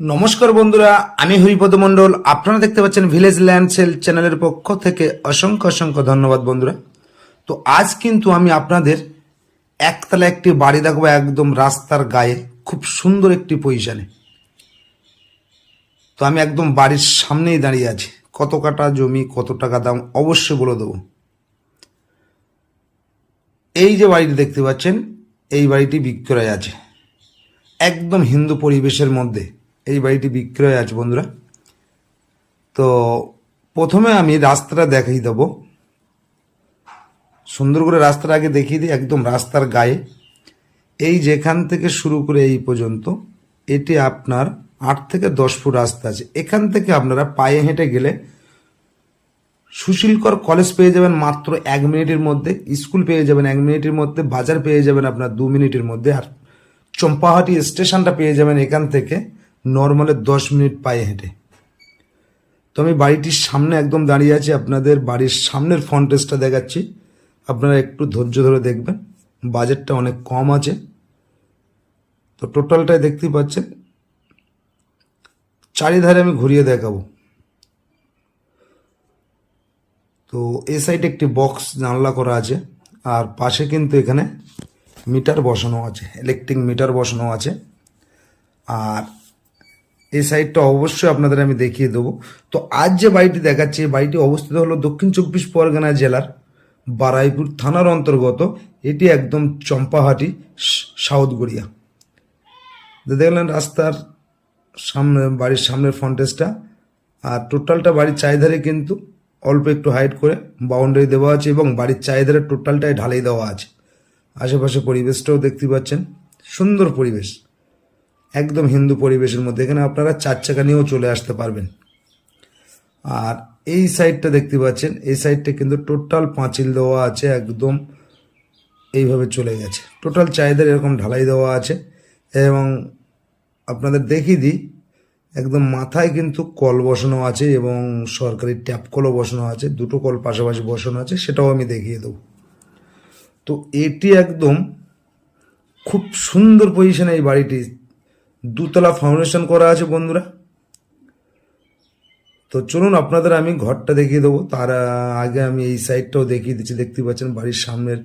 নমস্কার বন্ধুরা, আমি হরিপদ মণ্ডল। আপনারা দেখতে পাচ্ছেন ভিলেজ ল্যান্ড সেল চ্যানেলের পক্ষ থেকে অসংখ্য অসংখ্য ধন্যবাদ বন্ধুরা। তো আজ কিন্তু আমি আপনাদের একতলা একটি বাড়ি দেখাবো একদম রাস্তার গায়ে, খুব সুন্দর একটি পজিশনে তো আমি একদম বাড়ির সামনেই দাঁড়িয়ে আছি। কত কাটা জমি, কত টাকা দাম, অবশ্যই বলে দেবো। এই যে বাড়িটি দেখতে পাচ্ছেন, এই বাড়িটি বিক্রয় আছে। একদম হিন্দু পরিবেশের মধ্যে। এই বাড়িটি বিক্রয় আছে, বন্ধুরা। তো প্রথমে আমি রাস্তাটা দেখিয়ে দেবো। সুন্দর করে রাস্তাটা আগে দেখিয়ে দিই, একদম রাস্তার গায়ে। এই যেখান থেকে শুরু করে এই পর্যন্ত, এটি আপনার আট থেকে দশ ফুট রাস্তা আছে। এখান থেকে আপনারা পায়ে হেঁটে গেলে সুশীলকর কলেজ পেয়ে যাবেন মাত্র এক মিনিটের মধ্যে, স্কুল পেয়ে যাবেন এক মিনিটের মধ্যে, বাজার পেয়ে যাবেন আপনার দু মিনিটের মধ্যে, আর চম্পাহাটি স্টেশনটা পেয়ে যাবেন এখান থেকে। নর্মালে দশ মিনিট পায়ে হেঁটে। তো আমি বাড়িটির সামনে একদম দাঁড়িয়ে আছি, আপনাদের বাড়ির সামনের ফন্টেজটা দেখাচ্ছি। আপনারা একটু ধৈর্য ধরে দেখবেন, বাজেটটা অনেক কম আছে। তো টোটালটাই দেখতেই পাচ্ছেন। চারিধারে আমি ঘুরিয়ে দেখাবো। তো এ সাইডে একটি বক্স জানলা করা আছে, আর পাশে কিন্তু এখানে মিটার বসানো আছে ইলেকট্রিক মিটার বসানো আছে। আর এই সাইডটা অবশ্যই আপনাদের আমি দেখিয়ে দেবো। তো আজ যে বাড়িটি দেখাচ্ছি, এই বাড়িটি অবস্থিত হলো দক্ষিণ চব্বিশ পরগনা জেলার বারাইপুর থানার অন্তর্গত। এটি একদম চম্পাহাটি সাউথ গড়িয়া দেখলেন রাস্তার সামনে, বাড়ির সামনের ফ্রন্টেজটা আর টোটালটা বাড়ির চারিধারে কিন্তু অল্প একটু হাইট করে বাউন্ডারি দেওয়া আছে এবং বাড়ির চারিধারে টোটালটাই ঢালাই দেওয়া আছে। আশেপাশে পরিবেশটাও দেখতে পাচ্ছেন। সুন্দর পরিবেশ। একদম হিন্দু পরিবেশের মধ্যে, এখানে আপনারা চার চাকা নিয়েও চলে আসতে পারবেন। আর এই সাইডটা দেখতে পাচ্ছেন, এই সাইডটা কিন্তু টোটাল পাঁচিল দেওয়া আছে, একদম এইভাবে চলে গেছে। টোটাল চাহিদার এরকম ঢালাই দেওয়া আছে এবং আপনাদের দেখিয়ে দিই, একদম মাথায় কিন্তু কল বসানো আছে এবং সরকারি ট্যাপ কলও বসানো আছে, দুটো কল পাশাপাশি বসানো আছে, সেটাও আমি দেখিয়ে দেবো। তো এটি একদম খুব সুন্দর পজিশনে এই বাড়িটি দুতলা ফাউন্ডেশন করা আছে বন্ধুরা। তো চলুন আপনাদের আমি ঘরটা দেখিয়ে দেবো। তার আগে আমি এই সাইডটাও দেখিয়ে দিচ্ছি। দেখতে পাচ্ছেন, বাড়ির সামনের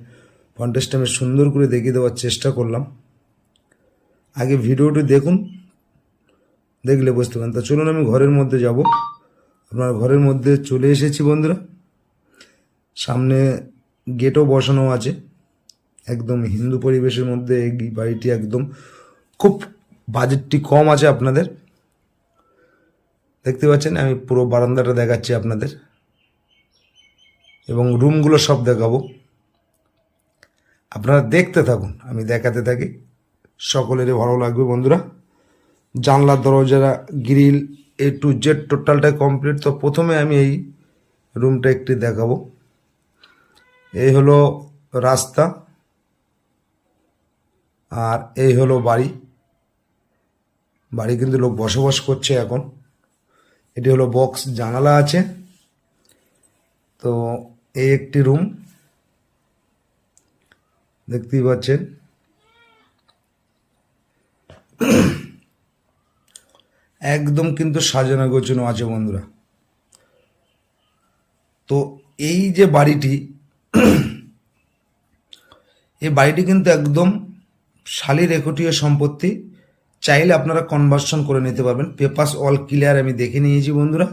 ফন্টেজটা আমি সুন্দর করে দেখিয়ে দেওয়ার চেষ্টা করলাম। আগে ভিডিওটি দেখুন, দেখলে বুঝতে পারেন তা চলুন আমি ঘরের মধ্যে যাব। আপনার ঘরের মধ্যে চলে এসেছি বন্ধুরা। সামনে গেটও বসানো আছে। একদম হিন্দু পরিবেশের মধ্যে এই বাড়িটি একদম খুব বাজেটটি কম আছে আপনাদের। দেখতে পাচ্ছেন, আমি পুরো বারান্দাটা দেখাচ্ছি আপনাদের। এবং রুমগুলো সব দেখাবো। আপনারা দেখতে থাকুন, আমি দেখাতে থাকি। সকলেরই ভালো লাগবে বন্ধুরা। জানলার দরজা গ্রিল এ টু জেড টোটালটাই কমপ্লিট তো প্রথমে আমি এই রুমটা একটি দেখাবো। এই হলো রাস্তা। আর এই হলো বাড়ি। বাড়ি কিন্তু লোক বসবাস করছে এখন। এটি হলো বক্স, জানালা আছে। তো এই একটি রুম। দেখতেই পাচ্ছেন। একদম কিন্তু সাজানো গোছানো আছে বন্ধুরা। তো এই যে বাড়িটি, এই বাড়িটি কিন্তু একদম শালি রেকর্ডীয় সম্পত্তি। চাইলে আপনারা কনভার্সন করে নিতে পারবেন। পেপাস অল ক্লিয়ার আমি দেখে নিয়েছি বন্ধুরা।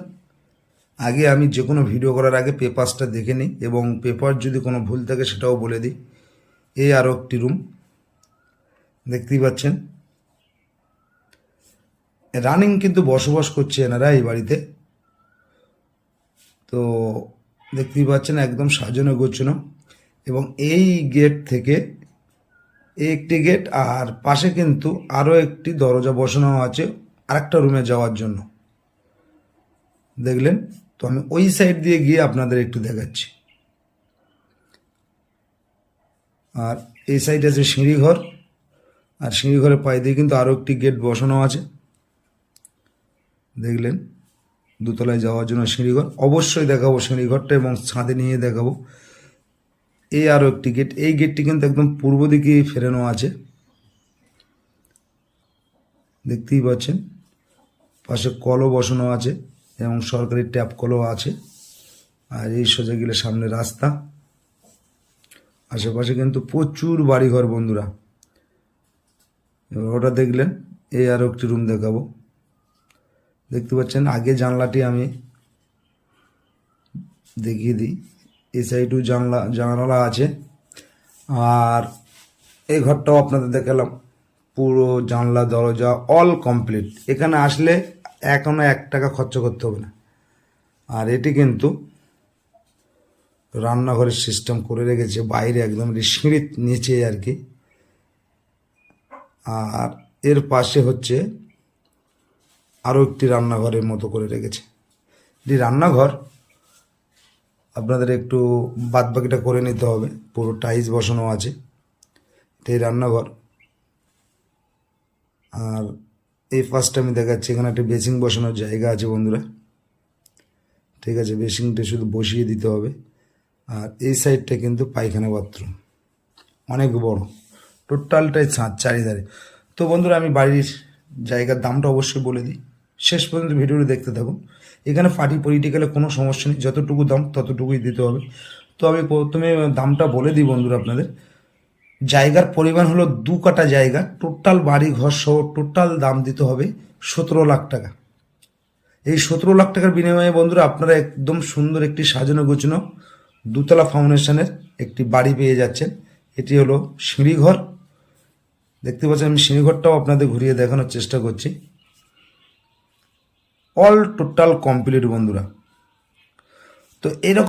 আগে আমি যে কোনো ভিডিও করার আগে পেপারসটা দেখে নিই এবং পেপার যদি কোনো ভুল থাকে সেটাও বলে দিই। এই আরও একটি রুম দেখতেই পাচ্ছেন। রানিং কিন্তু বসবাস করছে এনারা এই বাড়িতে। তো দেখতেই পাচ্ছেন, একদম সাজানো গোছানো এবং এই গেট থেকে একটি গেট আর পাশে কিন্তু আরও একটি দরজা বসানো আছে, আরেকটা রুমে যাওয়ার জন্য। দেখলেন? তো আমি ওই সাইড দিয়ে গিয়ে আপনাদের একটু দেখাচ্ছি। আর এই সাইড আছে সিঁড়িঘর। আর সিঁড়িঘরের পায়ে দিয়ে কিন্তু আরও একটি গেট বসানো আছে। দেখলেন? দোতলায় যাওয়ার জন্য সিঁড়িঘর। অবশ্যই দেখাবো সিঁড়িঘরটা এবং ছাদে নিয়ে দেখাবো। এই আরও একটি গেট এই গেটটি কিন্তু একদম পূর্ব দিকে ফেরানো আছে। দেখতেই পাচ্ছেন, পাশে কলও বসানো আছে এবং সরকারি ট্যাপ কলও আছে। আর এই সোজা গেলে সামনে রাস্তা। আশেপাশে কিন্তু প্রচুর বাড়িঘর বন্ধুরা। এবার ওটা দেখলেন, এই আরও একটি রুম দেখাবো। দেখতে পাচ্ছেন, আগে জানলাটি আমি দেখিয়ে দিই। এই সাইডেও জানলা, জানালা আছে। আর এই ঘরটাও আপনাদের দেখালাম। পুরো জানলা, দরজা অল কমপ্লিট এখানে আসলে এখনও এক টাকা খরচ করতে হবে না। আর এটি কিন্তু রান্নাঘরের সিস্টেম করে রেখেছে, বাইরে একদম সিঁড়ির নিচে আর কি। আর এর পাশে হচ্ছে আরও একটি রান্নাঘরের মতো করে রেখেছে। এটি রান্নাঘর আপনাদের একটু বাদবাকিটা করে নিতে হবে। পুরো টাইলস বসানো আছে। এই রান্নাঘর। আর এই ফার্স্ট আমি দেখাচ্ছি, এখানে একটা বেসিং বসানোর জায়গা আছে বন্ধুরা। ঠিক আছে বেসিংটা শুধু বসিয়ে দিতে হবে। আর এই সাইডটা কিন্তু পায়খানা বাথরুম। অনেক বড়। টোটালটাই ছাদ চারিধারে। তো বন্ধুরা, আমি বাড়ির জায়গার দামটা অবশ্যই বলে দিই। শেষ পর্যন্ত ভিডিওটি দেখতে থাকুন। এখানে পার্টি পলিটিক্যালে কোনো সমস্যা নেই। যতটুকু দাম, ততটুকুই দিতে হবে। তো আমি প্রথমে দামটা বলে দিই বন্ধুরা আপনাদের। জায়গার পরিমাণ হলো দু কাটা জায়গা। টোটাল বাড়ি ঘর সহ টোটাল দাম দিতে হবে সতেরো লাখ টাকা। এই সতেরো লাখ টাকার বিনিময়ে বন্ধুরা আপনারা একদম সুন্দর একটি সাজানো গোছানো দুতলা ফাউন্ডেশনের একটি বাড়ি পেয়ে যাচ্ছেন। এটি হলো সিঁড়িঘর। দেখতে পাচ্ছেন আমি সিঁড়িঘরটাও আপনাদের ঘুরিয়ে দেখানোর চেষ্টা করছি। অল টোটাল কমপ্লিট বন্ধুরা। তো এরকম